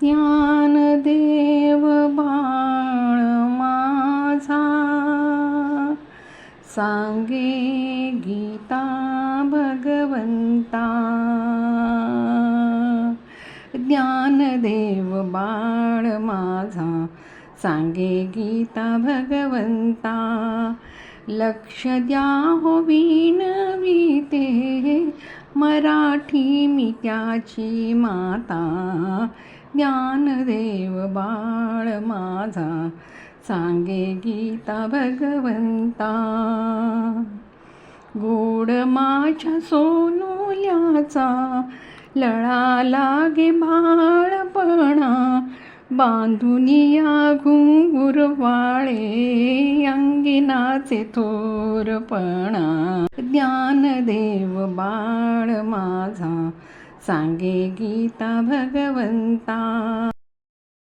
ज्ञानदेव बाळ माझा. सांगे गीता भगवंता. ज्ञानदेव बाळ माझा. सांगे गीता भगवंता. लक्ष द्या हो विनविते मराठी मी त्याची माता. ज्ञानदेव बाळ माझा. सांगे गीता भगवंता. गोड माझ्या सोनुल्याचा. लळा लागे बाळपणा. बांधुनिया या अंगिनाचे थोरपणा. ज्ञानदेव बाळ माझा. सांगे गीता भगवंता.